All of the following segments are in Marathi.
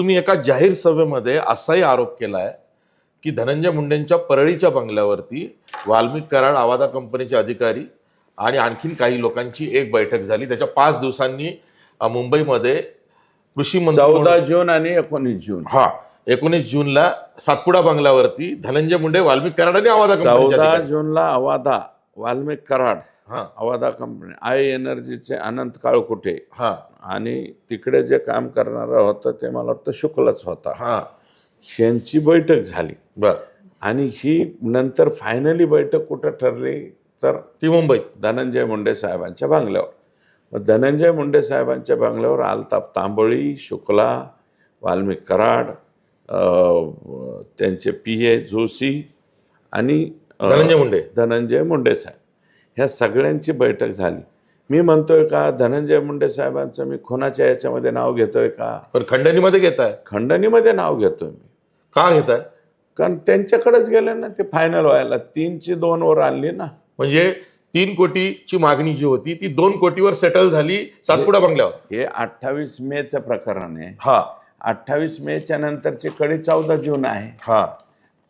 तुम्ही एका जाहीर सभेमध्ये असाही आरोप केलाय की धनंजय मुंडेंच्या परळीच्या बंगल्यावरती वाल्मिक कराड आवादा कंपनीचे अधिकारी आणि आणखीन काही लोकांची एक बैठक झाली. त्याच्या पाच दिवसांनी मुंबईमध्ये कृषी चौदा जून आणि एकोणीस जून. हा एकोणीस जूनला सातपुडा बंगल्यावरती धनंजय मुंडे वाल्मिक कराड आणि आवादा चौदा. जूनला अवादा वाल्मिक कराड हा. अवादा कंपनी आय एनर्जीचे अनंत काळकुटे हा. आणि तिकडे जे काम करणारं होतं ते मला वाटतं शुक्लच होता. हा. ह्यांची बैठक झाली. बर. आणि ही नंतर फायनली बैठक कुठं ठरली तर ती मुंबईत धनंजय मुंडे साहेबांच्या बंगल्यावर. मग धनंजय मुंडे साहेबांच्या बंगल्यावर आलताप तांबोळी शुक्ला वाल्मिक कराड त्यांचे पी ए जोशी आणि धनंजय मुंडे. धनंजय मुंडे साहेब. ह्या सगळ्यांची बैठक झाली. मी म्हणतोय का धनंजय मुंडे साहेबांचं मी खुनाच्या याच्यामध्ये नाव घेतोय का? पण खंडणीमध्ये घेताय. खंडणीमध्ये नाव घेतोय मी. का घेताय? कारण त्यांच्याकडेच गेले ना ते फायनल व्हायला. तीनची दोन वर आणली ना. म्हणजे तीन कोटीची मागणी जी होती ती दोन कोटीवर सेटल झाली सातपुडा बंगल्यावर. हे अठ्ठावीस मेचं प्रकरण आहे. हा. अठ्ठावीस मेच्या नंतरची कडी चौदा जून आहे. हा.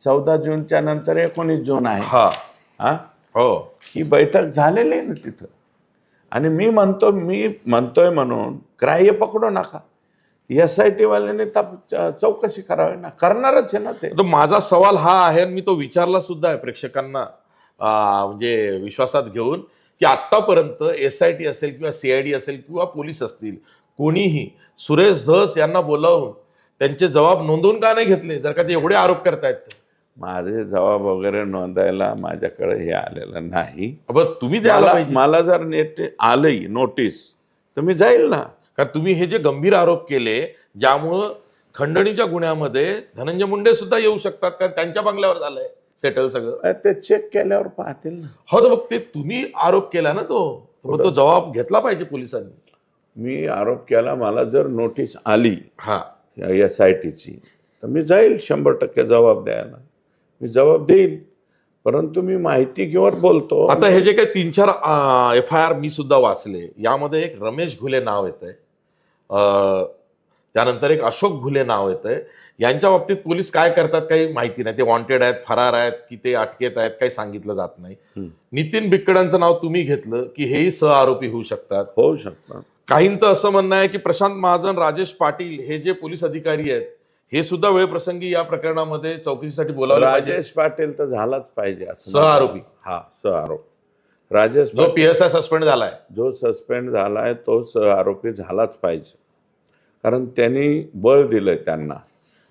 चौदा जूनच्या नंतर एकोणीस जून आहे. हा. हा? हो. ही बैठक झालेली आहे ना तिथं. आणि मी म्हणतो मी म्हणतोय म्हणून ग्राह्य पकडू नका. एस आय टी वाल्याने चौकशी करावी ना. करणारच आहे ना ते. तर माझा सवाल हा आहे आणि मी तो विचारला सुद्धा आहे प्रेक्षकांना म्हणजे विश्वासात घेऊन की आत्तापर्यंत एस आय टी असेल किंवा सी आय डी असेल किंवा पोलीस असतील कोणीही सुरेश धस यांना बोलावून त्यांचे जबाब नोंदवून का नाही घेतले? जर का ते एवढे आरोप करतायत? माझे जबाब वगैरे नोंदायला माझ्याकडे हे आलेलं नाही. अबं, तुम्ही द्यायला मला जर नेट आलंय नोटीस तर मी जाईल ना. कारण तुम्ही हे जे गंभीर आरोप केले ज्यामुळं खंडणीच्या गुन्ह्यामध्ये धनंजय मुंडे सुद्धा येऊ शकतात कारण त्यांच्या बंगल्यावर झालंय सेटल सगळं. ते चेक केल्यावर पाहतील ना. हो तर मग ते तुम्ही आरोप केला ना तो. मग तो जबाब घेतला पाहिजे पोलिसांनी. मी आरोप केला मला जर नोटीस आली हा. एस आय टीची तर मी जाईल शंभर टक्के जबाब द्यायला. मी जबाब देईल. परंतु मी माहिती घेऊन बोलतो. आता हे जे काही तीन चार एफ आय आर मी सुद्धा वाचले यामध्ये एक रमेश घुले नाव येत आहे त्यानंतर एक अशोक घुले नाव येत आहे यांच्या बाबतीत पोलीस काय करतात काही माहिती नाही. ते वॉन्टेड आहेत फरार आहेत की ते अटकेत आहेत काही सांगितलं जात नाही. नितीन बिक्कडांचं नाव तुम्ही घेतलं की हेही सह आरोपी होऊ शकतात. होऊ शकतं काहींचं असं म्हणणं आहे की प्रशांत महाजन राजेश पाटील हे जे पोलीस अधिकारी आहेत हे सुद्धा वेळप्रसंगी या प्रकरणामध्ये चौकशीसाठी बोलावले पाहिजे. राजेश पाटील तर झालाच पाहिजे असं सह आरोपी. हा सह आरोप. राजेश जो पी एस आय सस्पेंड झालाय. जो सस्पेंड झालाय तो सह आरोपी झालाच पाहिजे. कारण त्यांनी बळ दिलंय त्यांना.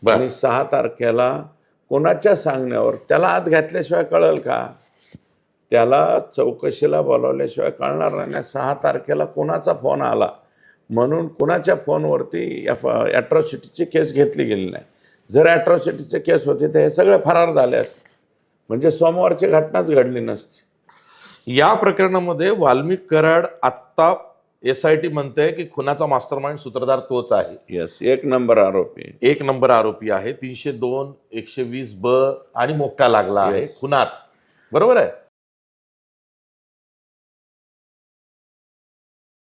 बरं. आणि सहा तारखेला कोणाच्या सांगण्यावर? त्याला आत घातल्याशिवाय कळल का? त्याला चौकशीला बोलावल्याशिवाय कळणार नाही. आणि सहा तारखेला कोणाचा फोन आला? म्हणून कुणाच्या फोनवरती एफ ॲट्रॉसिटीची केस घेतली गेली नाही. जर ॲट्रॉसिटीची केस होती तर हे सगळे फरार झाले असते. म्हणजे सोमवारची घटनाच घडली नसती. या प्रकरणामध्ये वाल्मिक कराड आत्ता एस आय टी म्हणते की खुनाचा मास्टरमाइंड सूत्रधार तोच आहे. येस एक नंबर आरोपी. एक नंबर आरोपी आहे. तीनशे दोन एकशे वीस ब आणि मोक्का लागला आहे. खुनात. बरोबर आहे?